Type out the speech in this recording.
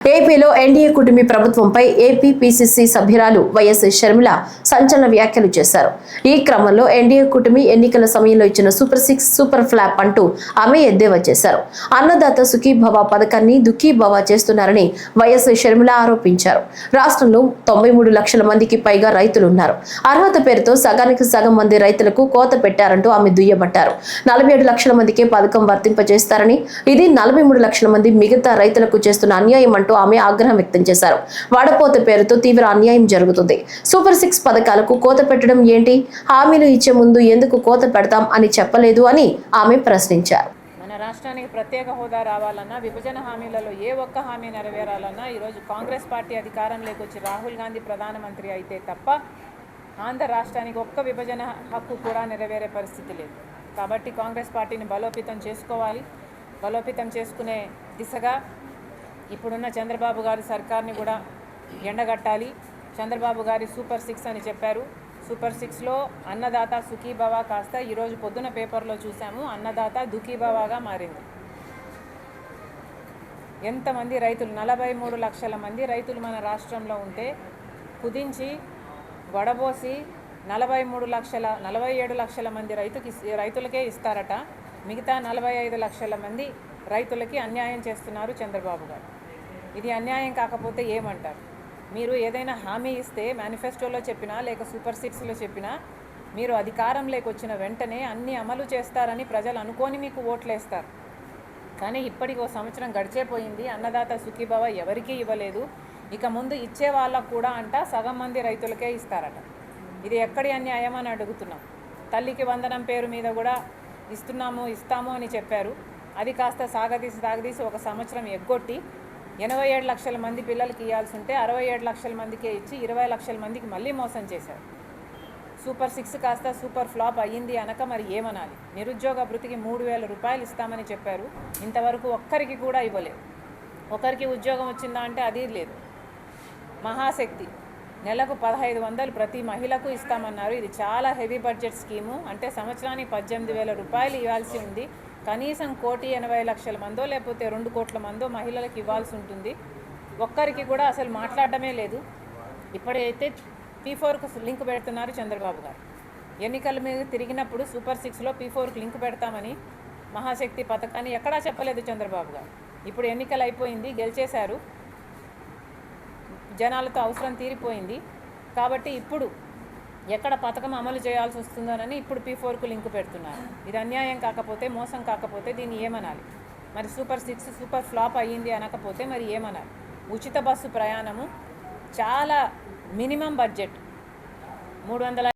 ఏపీలో ఎన్డీఏ కుటుంబీ ప్రభుత్వంపై ఏపీ పిసిసి సభ్యురాలు వైఎస్ షర్మిల సంచలన వ్యాఖ్యలు చేశారు. ఈ క్రమంలో ఎన్డీఏ కుటుంబీ ఎన్నికల సమయంలో ఇచ్చిన సూపర్ సిక్స్ సూపర్ ఫ్లాప్ అంటూ ఆమె ఎద్దేవా చేశారు. అన్నదాత సుఖీభవ పథకాన్ని దుఃఖీభవ చేస్తున్నారని వైఎస్ షర్మిల ఆరోపించారు. రాష్ట్రంలో తొంభై మూడు లక్షల మందికి పైగా రైతులున్నారు. అర్హత పేరుతో సగానికి సగం మంది రైతులకు కోత పెట్టారంటూ ఆమె దుయ్యబట్టారు. నలభై ఏడు లక్షల మందికే పథకం వర్తింపజేస్తారని ఇది నలభై మూడు లక్షల మంది మిగతా రైతులకు చేస్తున్న అన్యాయం అంటూ ఆమె ఆగ్రహం వ్యక్తం చేశారు. వాడపోత పేరుతో తీవ్ర అన్యాయం జరుగుతుంది. సూపర్ సిక్స్ పథకాలకు కోత పెట్టడం ఏంటి? హామీలు ఇచ్చే ముందు ఎందుకు కోత పెడతాం అని చెప్పలేదు అని ఆమె ప్రశ్నించారు. మన రాష్ట్రానికి ప్రత్యేక హోదా రావాలన్నా విభజన హామీలలో ఏ ఒక్క హామీ నెరవేరాలన్నా ఈరోజు కాంగ్రెస్ పార్టీ అధికారంలోకి వచ్చి రాహుల్ గాంధీ ప్రధానమంత్రి అయితే తప్ప ఆంధ్ర రాష్ట్రానికి ఒక్క విభజన హక్కు కూడా నెరవేరే పరిస్థితి లేదు. కాబట్టి కాంగ్రెస్ పార్టీని బలోపేతం చేసుకోవాలి. బలోపేతం చేసుకునే దిశగా ఇప్పుడున్న చంద్రబాబు గారి సర్కార్ని కూడా ఎండగట్టాలి. చంద్రబాబు గారి సూపర్ సిక్స్ అని చెప్పారు. సూపర్ సిక్స్లో అన్నదాత సుఖీభవ కాస్త ఈరోజు పొద్దున పేపర్లో చూసాము అన్నదాత దుఃఖీభవగా మారింది. ఎంతమంది రైతులు? నలభై మూడు లక్షల మంది రైతులు మన రాష్ట్రంలో ఉంటే కుదించి వడబోసి నలభై మూడు లక్షల నలభై ఏడు లక్షల మంది రైతుకి రైతులకే ఇస్తారట. మిగతా నలభై ఐదు లక్షల మంది రైతులకి అన్యాయం చేస్తున్నారు చంద్రబాబు గారు. ఇది అన్యాయం కాకపోతే ఏమంటారు? మీరు ఏదైనా హామీ ఇస్తే మేనిఫెస్టోలో చెప్పినా లేక సూపర్ సిక్స్లో చెప్పినా మీరు అధికారంలోకి వచ్చిన వెంటనే అన్ని అమలు చేస్తారని ప్రజలు అనుకొని మీకు ఓట్లేస్తారు. కానీ ఇప్పటికి ఓ సంవత్సరం గడిచేపోయింది అన్నదాత సుఖీభవ ఎవరికీ ఇవ్వలేదు. ఇక ముందు ఇచ్చే వాళ్ళకు కూడా అంట సగం మంది రైతులకే ఇస్తారట. ఇది ఎక్కడి అన్యాయం అని అడుగుతున్నాం. తల్లికి వందనం పేరు మీద కూడా ఇస్తున్నాము ఇస్తాము అని చెప్పారు. అది కాస్త సాగదీసి సాగదీసి ఒక సంవత్సరం ఎగ్గొట్టి ఎనభై ఏడు లక్షల మంది పిల్లలకి ఇవ్వాల్సి ఉంటే అరవై ఏడు లక్షల మందికే ఇచ్చి ఇరవై లక్షల మందికి మళ్ళీ మోసం చేశారు. సూపర్ సిక్స్ కాస్త సూపర్ ఫ్లాప్ అయ్యింది అనక మరి ఏమనాలి? నిరుద్యోగ భృతికి మూడు వేల రూపాయలు ఇస్తామని చెప్పారు. ఇంతవరకు ఒక్కరికి కూడా ఇవ్వలేదు. ఒకరికి ఉద్యోగం వచ్చిందా అంటే అది లేదు. మహాశక్తి. నెలకు పదహైదు వందలు ప్రతి మహిళకు ఇస్తామన్నారు. ఇది చాలా హెవీ బడ్జెట్ స్కీము. అంటే సంవత్సరానికి పద్దెనిమిది వేల రూపాయలు ఇవ్వాల్సి ఉంది. కనీసం కోటి ఎనభై లక్షల మందో లేకపోతే రెండు కోట్ల మందో మహిళలకు ఇవ్వాల్సి ఉంటుంది. ఒక్కరికి కూడా అసలు మాట్లాడటమే లేదు. ఇప్పుడైతే పీ ఫోర్కు లింక్ పెడుతున్నారు చంద్రబాబు గారు. ఎన్నికల మీద తిరిగినప్పుడు సూపర్ సిక్స్లో పీ ఫోర్కి లింక్ పెడతామని మహాశక్తి పథకాన్ని ఎక్కడా చెప్పలేదు చంద్రబాబు గారు. ఇప్పుడు ఎన్నికలు అయిపోయింది గెలిచేశారు. జనాలతో అవసరం తీరిపోయింది. కాబట్టి ఇప్పుడు ఎక్కడ పథకం అమలు చేయాల్సి వస్తుందోనని ఇప్పుడు పీ ఫోర్కు లింక్ పెడుతున్నారు. ఇది అన్యాయం కాకపోతే మోసం కాకపోతే దీన్ని ఏమనాలి? మరి సూపర్ సిక్స్ సూపర్ ఫ్లాప్ అయ్యింది అనకపోతే మరి ఏమనాలి? ఉచిత బస్సు ప్రయాణము చాలా మినిమం బడ్జెట్. మూడు వందల